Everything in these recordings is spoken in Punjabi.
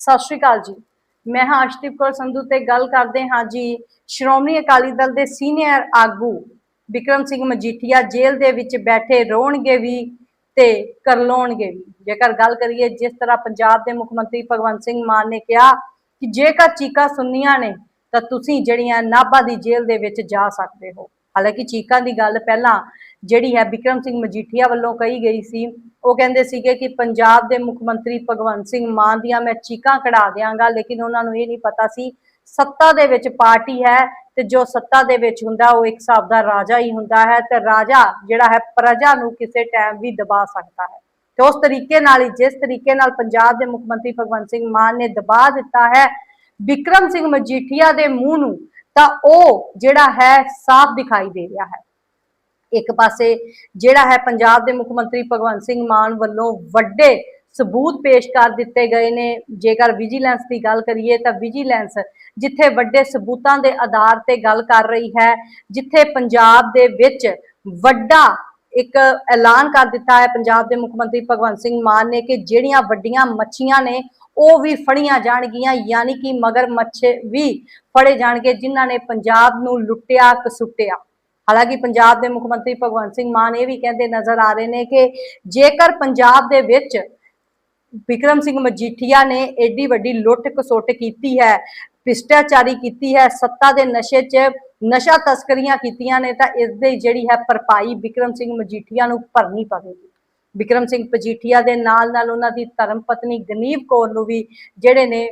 ਸਤਿ ਸ਼੍ਰੀ ਅਕਾਲ ਜੀ। ਮੈਂ ਹਾਂ ਅਰਸ਼ਦੀਪ ਕੌਰ ਸੰਧੂ ਤੇ ਗੱਲ ਕਰਦੇ ਹਾਂ ਜੀ ਸ਼੍ਰੋਮਣੀ ਅਕਾਲੀ ਦਲ ਦੇ ਸੀਨੀਅਰ ਆਗੂ ਵਿਕਰਮ ਸਿੰਘ ਮਜੀਠੀਆ ਜੇਲ੍ਹ ਦੇ ਵਿੱਚ ਬੈਠੇ ਰੋਣਗੇ ਵੀ ਤੇ ਕਰਲਾਉਣਗੇ ਵੀ। ਜੇਕਰ ਗੱਲ ਕਰੀਏ ਜਿਸ ਤਰ੍ਹਾਂ ਪੰਜਾਬ ਦੇ ਮੁੱਖ ਮੰਤਰੀ ਭਗਵੰਤ ਸਿੰਘ ਮਾਨ ਨੇ ਕਿਹਾ ਕਿ ਜੇਕਰ ਚੀਕਾਂ ਸੁਣਨੀਆਂ ਨੇ ਤਾਂ ਤੁਸੀਂ ਜਿਹੜੀਆਂ ਨਾਭਾ ਦੀ ਜੇਲ੍ਹ ਦੇ ਵਿੱਚ ਜਾ ਸਕਦੇ ਹੋ। ਹਾਲਾਂਕਿ ਚੀਕਾਂ ਦੀ ਗੱਲ ਪਹਿਲਾਂ ਜਿਹੜੀ ਹੈ ਵਿਕਰਮ ਸਿੰਘ ਮਜੀਠੀਆ ਵੱਲੋਂ ਕਹੀ ਗਈ ਸੀ, ਉਹ ਕਹਿੰਦੇ ਸੀਗੇ ਕਿ ਪੰਜਾਬ ਦੇ ਮੁੱਖ ਮੰਤਰੀ ਭਗਵੰਤ ਸਿੰਘ ਮਾਨ ਦੀਆਂ ਮੈਂ ਚੀਕਾਂ ਕਢਾ ਦਿਆਂਗਾ, ਲੇਕਿਨ ਉਹਨਾਂ ਨੂੰ ਇਹ ਨਹੀਂ ਪਤਾ ਸੀ ਸੱਤਾ ਦੇ ਵਿੱਚ ਪਾਰਟੀ ਹੈ ਤੇ ਜੋ ਸੱਤਾ ਦੇ ਵਿੱਚ ਹੁੰਦਾ ਉਹ ਇੱਕ ਹਿਸਾਬ ਦਾ ਰਾਜਾ ਹੀ ਹੁੰਦਾ ਹੈ ਤੇ ਰਾਜਾ ਜਿਹੜਾ ਹੈ ਪ੍ਰਜਾ ਨੂੰ ਕਿਸੇ ਟਾਈਮ ਵੀ ਦਬਾ ਸਕਦਾ ਹੈ। ਤੇ ਉਸ ਤਰੀਕੇ ਨਾਲ ਹੀ, ਜਿਸ ਤਰੀਕੇ ਨਾਲ ਪੰਜਾਬ ਦੇ ਮੁੱਖ ਮੰਤਰੀ ਭਗਵੰਤ ਸਿੰਘ ਮਾਨ ਨੇ ਦਬਾ ਦਿੱਤਾ ਹੈ ਵਿਕਰਮ ਸਿੰਘ ਮਜੀਠੀਆ ਦੇ ਮੂੰਹ ਨੂੰ ਤਾਂ ਉਹ ਜਿਹੜਾ ਹੈ ਸਾਫ਼ ਦਿਖਾਈ ਦੇ ਰਿਹਾ ਹੈ। ਇੱਕ ਪਾਸੇ ਜਿਹੜਾ ਹੈ ਪੰਜਾਬ ਦੇ ਮੁੱਖ ਮੰਤਰੀ ਭਗਵੰਤ ਸਿੰਘ ਮਾਨ ਵੱਲੋਂ ਵੱਡੇ ਸਬੂਤ ਪੇਸ਼ ਕਰ ਦਿੱਤੇ ਗਏ ਨੇ। ਜੇਕਰ ਵਿਜੀਲੈਂਸ ਦੀ ਗੱਲ ਕਰੀਏ ਤਾਂ ਵਿਜੀਲੈਂਸ ਜਿੱਥੇ ਵੱਡੇ ਸਬੂਤਾਂ ਦੇ ਆਧਾਰ ਤੇ ਗੱਲ ਕਰ ਰਹੀ ਹੈ, ਜਿੱਥੇ ਪੰਜਾਬ ਦੇ ਵਿੱਚ ਵੱਡਾ ਇੱਕ ਐਲਾਨ ਕਰ ਦਿੱਤਾ ਹੈ ਪੰਜਾਬ ਦੇ ਮੁੱਖ ਮੰਤਰੀ ਭਗਵੰਤ ਸਿੰਘ ਮਾਨ ਨੇ ਕਿ ਜਿਹੜੀਆਂ ਵੱਡੀਆਂ ਮੱਛੀਆਂ ਨੇ ਉਹ ਵੀ ਫੜੀਆਂ ਜਾਣਗੀਆਂ, ਯਾਨੀ ਕਿ ਮਗਰ ਮੱਛੇ ਵੀ ਫੜੇ ਜਾਣਗੇ ਜਿਨ੍ਹਾਂ ਨੇ ਪੰਜਾਬ ਨੂੰ ਲੁੱਟਿਆ, ਕਸੁੱਟਿਆ। ਹਾਲਾਂਕਿ ਪੰਜਾਬ ਦੇ ਮੁੱਖ ਮੰਤਰੀ ਭਗਵੰਤ ਸਿੰਘ ਮਾਨ ਇਹ ਵੀ ਕਹਿੰਦੇ ਨਜ਼ਰ ਆ ਰਹੇ ਨੇ ਕਿ ਜੇਕਰ ਪੰਜਾਬ ਦੇ ਵਿੱਚ ਵਿਕਰਮ ਸਿੰਘ ਮਜੀਠੀਆ ਨੇ ਐਡੀ ਵੱਡੀ ਲੁੱਟ ਕਸੁੱਟ ਕੀਤੀ ਹੈ, ਭ੍ਰਿਸ਼ਟਾਚਾਰੀ ਕੀਤੀ ਹੈ, ਸੱਤਾ ਦੇ ਨਸ਼ੇ 'ਚ ਨਸ਼ਾ ਤਸਕਰੀਆਂ ਕੀਤੀਆਂ ਨੇ, ਤਾਂ ਇਸ ਦੇ ਜਿਹੜੀ ਹੈ ਭਰਪਾਈ ਵਿਕਰਮ ਸਿੰਘ ਮਜੀਠੀਆ ਨੂੰ ਭਰਨੀ ਪਵੇਗੀ। ਵਿਕਰਮ ਸਿੰਘ ਮਜੀਠੀਆ ਦੇ ਨਾਲ ਨਾਲ ਉਹਨਾਂ ਦੀ ਧਰਮ ਪਤਨੀ ਗਨੀਵ ਕੌਰ ਨੂੰ ਵੀ ਜਿਹੜੇ ਨੇ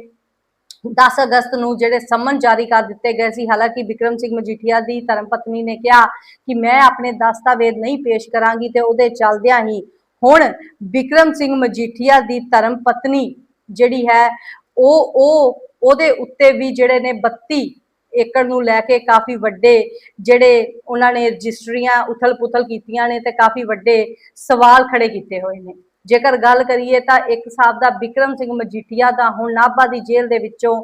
10 ਅਗਸਤ ਨੂੰ ਜਿਹੜੇ ਸਮਨ ਜਾਰੀ ਕਰ ਦਿੱਤੇ ਗਏ ਸੀ, ਹਾਲਾਂਕਿ ਵਿਕਰਮ ਸਿੰਘ ਮਜੀਠੀਆ ਦੀ ਧਰਮ ਪਤਨੀ ਨੇ ਕਿਹਾ ਕਿ ਮੈਂ ਆਪਣੇ ਦਸਤਾਵੇਜ਼ ਨਹੀਂ ਪੇਸ਼ ਕਰਾਂਗੀ ਤੇ ਉਹਦੇ ਚੱਲਦਿਆਂ ਹੀ ਹੁਣ ਵਿਕਰਮ ਸਿੰਘ ਮਜੀਠੀਆ ਦੀ ਧਰਮ ਪਤਨੀ ਜਿਹੜੀ ਹੈ, ਉਹ ਉਹ, ਉਹਦੇ ਉੱਤੇ ਵੀ ਜਿਹੜੇ ਨੇ 32 ਏਕੜ ਨੂੰ ਲੈ ਕੇ ਕਾਫੀ ਵੱਡੇ ਜਿਹੜੇ ਉਹਨਾਂ ਨੇ ਰਜਿਸਟਰੀਆਂ ਉਥਲ-ਪੁਥਲ ਕੀਤੀਆਂ ਨੇ ਤੇ ਕਾਫੀ ਵੱਡੇ ਸਵਾਲ ਖੜੇ ਕੀਤੇ ਹੋਏ ਨੇ। ਜੇਕਰ ਗੱਲ ਕਰੀਏ ਤਾਂ ਇੱਕ ਸਾਹਿਬ ਦਾ ਵਿਕਰਮ ਸਿੰਘ ਮਜੀਠੀਆ ਦਾ ਹੁਣ ਨਾਭਾ ਦੀ ਜੇਲ੍ਹ ਦੇ ਵਿੱਚੋਂ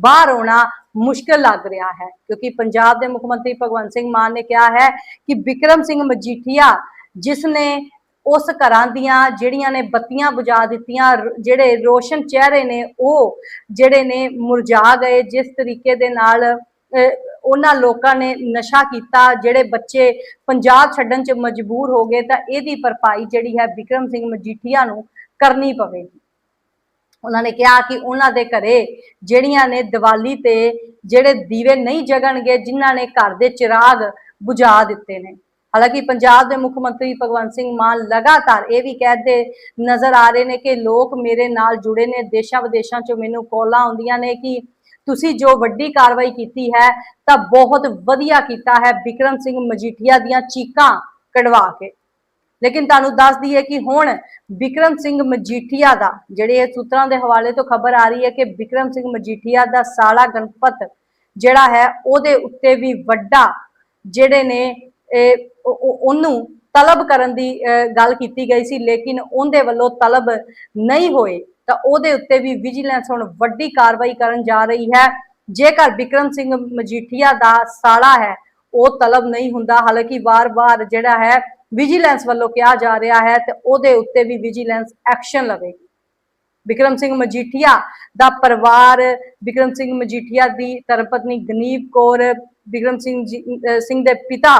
ਬਾਹਰ ਆਉਣਾ ਮੁਸ਼ਕਲ ਲੱਗ ਰਿਹਾ ਹੈ, ਕਿਉਂਕਿ ਪੰਜਾਬ ਦੇ ਮੁੱਖ ਮੰਤਰੀ ਭਗਵੰਤ ਸਿੰਘ ਮਾਨ ਨੇ ਕਿਹਾ ਹੈ ਕਿ ਵਿਕਰਮ ਸਿੰਘ ਮਜੀਠੀਆ ਜਿਸ ਨੇ ਉਸ ਘਰਾਂ ਦੀਆਂ ਜਿਹੜੀਆਂ ਨੇ ਬੱਤੀਆਂ ਬੁਝਾ ਦਿੱਤੀਆਂ ਜਿਹੜੇ ਰੋਸ਼ਨ ਚਿਹਰੇ ਨੇ ਉਹ ਜਿਹੜੇ ਨੇ ਮੁਰਝਾ ਗਏ, ਜਿਸ ਤਰੀਕੇ ਦੇ ਨਾਲ ਉਹਨਾਂ ਲੋਕਾਂ ਨੇ ਨਸ਼ਾ ਕੀਤਾ, ਜਿਹੜੇ ਬੱਚੇ ਪੰਜਾਬ ਛੱਡਣ 'ਚ ਮਜਬੂਰ ਹੋ ਗਏ, ਤਾਂ ਇਹਦੀ ਭਰਪਾਈ ਜਿਹੜੀ ਹੈ ਵਿਕਰਮ ਸਿੰਘ ਮਜੀਠੀਆ ਨੂੰ ਕਰਨੀ ਪਵੇਗੀ। ਉਹਨਾਂ ਨੇ ਕਿਹਾ ਕਿ ਉਹਨਾਂ ਦੇ ਘਰੇ ਜਿਹੜੀਆਂ ਨੇ ਦੀਵਾਲੀ ਤੇ ਜਿਹੜੇ ਦੀਵੇ ਨਹੀਂ ਜਗਣਗੇ, ਜਿਨ੍ਹਾਂ ਨੇ ਘਰ ਦੇ ਚਿਰਾਗ ਬੁਝਾ ਦਿੱਤੇ ਨੇ। ਹਾਲਾਂਕਿ ਪੰਜਾਬ ਦੇ ਮੁੱਖ ਮੰਤਰੀ ਭਗਵੰਤ ਸਿੰਘ ਮਾਨ ਲਗਾਤਾਰ ਇਹ ਵੀ ਕਹਿੰਦੇ ਨਜ਼ਰ ਆ ਰਹੇ ਨੇ ਕਿ ਲੋਕ ਮੇਰੇ ਨਾਲ ਜੁੜੇ ਨੇ ਦੇਸ਼ਾਂ ਵਿਦੇਸ਼ਾਂ ਚੋਂ ਮੈਨੂੰ ਕਾਲਾਂ ਆਉਂਦੀਆਂ ਨੇ ਕਿ ਤੁਸੀਂ ਜੋ ਵੱਡੀ ਕਾਰਵਾਈ ਕੀਤੀ ਹੈ, ਤਾਂ ਬਹੁਤ ਵਧੀਆ ਕੀਤਾ ਹੈ ਵਿਕਰਮ ਸਿੰਘ ਮਜੀਠੀਆ ਦੀਆਂ ਚੀਕਾਂ ਕਢਵਾ ਕੇ। ਲੇਕਿਨ ਤੁਹਾਨੂੰ ਦੱਸ ਦਈਏ ਕਿ ਹੁਣ ਵਿਕਰਮ ਸਿੰਘ ਮਜੀਠੀਆ ਦਾ, ਜਿਹੜੇ ਇਹ ਸੂਤਰਾਂ ਦੇ ਹਵਾਲੇ ਤੋਂ ਖਬਰ ਆ ਰਹੀ ਹੈ ਕਿ ਵਿਕਰਮ ਸਿੰਘ ਮਜੀਠੀਆ ਦਾ ਸਾਲਾ ਗਣਪਤ ਜਿਹੜਾ ਹੈ, ਉਹਦੇ ਉੱਤੇ ਵੀ ਵੱਡਾ ਜਿਹੜੇ ਨੇ, ਇਹ ਉਹਨੂੰ ਤਲਬ ਕਰਨ ਦੀ ਗੱਲ ਕੀਤੀ ਗਈ ਸੀ, ਲੇਕਿਨ ਉਹਦੇ ਵੱਲੋਂ ਤਲਬ ਨਹੀਂ ਹੋਏ। ਤਾਂ ਉਹਦੇ ਉੱਤੇ ਵੀ ਵਿਜੀਲੈਂਸ ਹੁਣ ਵੱਡੀ ਕਾਰਵਾਈ ਕਰਨ ਜਾ ਰਹੀ ਹੈ। ਜੇਕਰ ਵਿਕਰਮ ਸਿੰਘ ਮਜੀਠੀਆ ਦਾ ਸਾਲਾ ਹੈ, ਉਹ ਤਲਬ ਨਹੀਂ ਹੁੰਦਾ। ਹਾਲਾਂਕਿ ਵਾਰ-ਵਾਰ ਜਿਹੜਾ ਹੈ ਵਿਜੀਲੈਂਸ ਵੱਲੋਂ ਕਿਹਾ ਜਾ ਰਿਹਾ ਹੈ ਤੇ ਉਹਦੇ ਉੱਤੇ ਵੀ ਵਿਜੀਲੈਂਸ ਐਕਸ਼ਨ ਲਵੇਗੀ। ਵਿਕਰਮ ਸਿੰਘ ਮਜੀਠੀਆ ਦਾ ਪਰਿਵਾਰ, ਵਿਕਰਮ ਸਿੰਘ ਮਜੀਠੀਆ ਦੀ ਧਰਮਪਤਨੀ ਗਨੀਵ ਕੌਰ, ਵਿਕਰਮ ਸਿੰਘ ਸਿੰਘ ਦੇ ਪਿਤਾ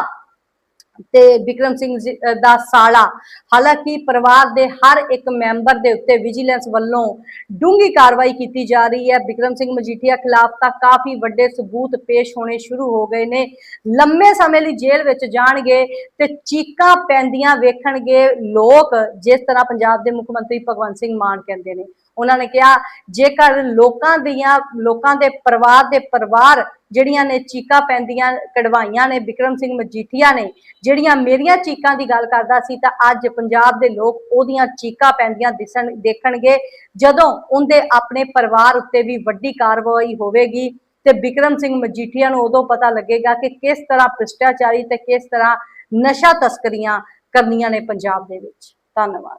ਤੇ ਵਿਕਰਮ ਸਿੰਘ ਦਾ ਸਾਲਾ। ਹਾਲਾਂਕਿ ਪਰਿਵਾਰ ਦੇ ਹਰ ਇੱਕ ਮੈਂਬਰ ਦੇ ਉੱਤੇ ਵਿਜੀਲੈਂਸ ਵੱਲੋਂ ਡੂੰਗੀ ਕਾਰਵਾਈ ਕੀਤੀ ਜਾ ਰਹੀ ਹੈ। ਵਿਕਰਮ ਸਿੰਘ ਮਜੀਠੀਆ ਖਿਲਾਫ ਤਾਂ ਕਾਫੀ ਵੱਡੇ ਸਬੂਤ ਪੇਸ਼ ਹੋਣੇ ਸ਼ੁਰੂ ਹੋ ਗਏ ਨੇ। ਲੰਮੇ ਸਮੇਂ ਲਈ ਜੇਲ੍ਹ ਵਿੱਚ ਜਾਣਗੇ ਤੇ ਚੀਕਾਂ ਪੈਂਦੀਆਂ ਵੇਖਣਗੇ ਲੋਕ, ਜਿਸ ਤਰ੍ਹਾਂ ਪੰਜਾਬ ਦੇ ਮੁੱਖ ਮੰਤਰੀ ਭਗਵੰਤ ਸਿੰਘ ਮਾਨ ਕਹਿੰਦੇ ਨੇ। ਉਹਨਾਂ ਨੇ ਕਿਹਾ, ਜੇਕਰ ਲੋਕਾਂ ਦੀਆਂ, ਲੋਕਾਂ ਦੇ ਪਰਿਵਾਰ ਦੇ ਪਰਿਵਾਰ ਜਿਹੜੀਆਂ ਨੇ ਚੀਕਾਂ ਪੈਂਦੀਆਂ, ਕਢਵਾਈਆਂ ਨੇ ਵਿਕਰਮ ਸਿੰਘ ਮਜੀਠੀਆ ਨੇ, ਜਿਹੜੀਆਂ ਮੇਰੀਆਂ ਚੀਕਾਂ ਦੀ ਗੱਲ ਕਰਦਾ ਸੀ, ਤਾਂ ਅੱਜ ਪੰਜਾਬ ਦੇ ਲੋਕ ਉਹਦੀਆਂ ਚੀਕਾਂ ਪੈਂਦੀਆਂ ਦਿਸਣ, ਦੇਖਣਗੇ। ਜਦੋਂ ਉਹਦੇ ਆਪਣੇ ਪਰਿਵਾਰ ਉੱਤੇ ਵੀ ਵੱਡੀ ਕਾਰਵਾਈ ਹੋਵੇਗੀ ਤੇ ਵਿਕਰਮ ਸਿੰਘ ਮਜੀਠੀਆ ਨੂੰ ਉਦੋਂ ਪਤਾ ਲੱਗੇਗਾ ਕਿ ਕਿਸ ਤਰ੍ਹਾਂ ਭ੍ਰਿਸ਼ਟਾਚਾਰੀ ਤੇ ਕਿਸ ਤਰ੍ਹਾਂ ਨਸ਼ਾ ਤਸਕਰੀਆਂ ਕਰਨੀਆਂ ਨੇ ਪੰਜਾਬ ਦੇ ਵਿੱਚ। ਧੰਨਵਾਦ।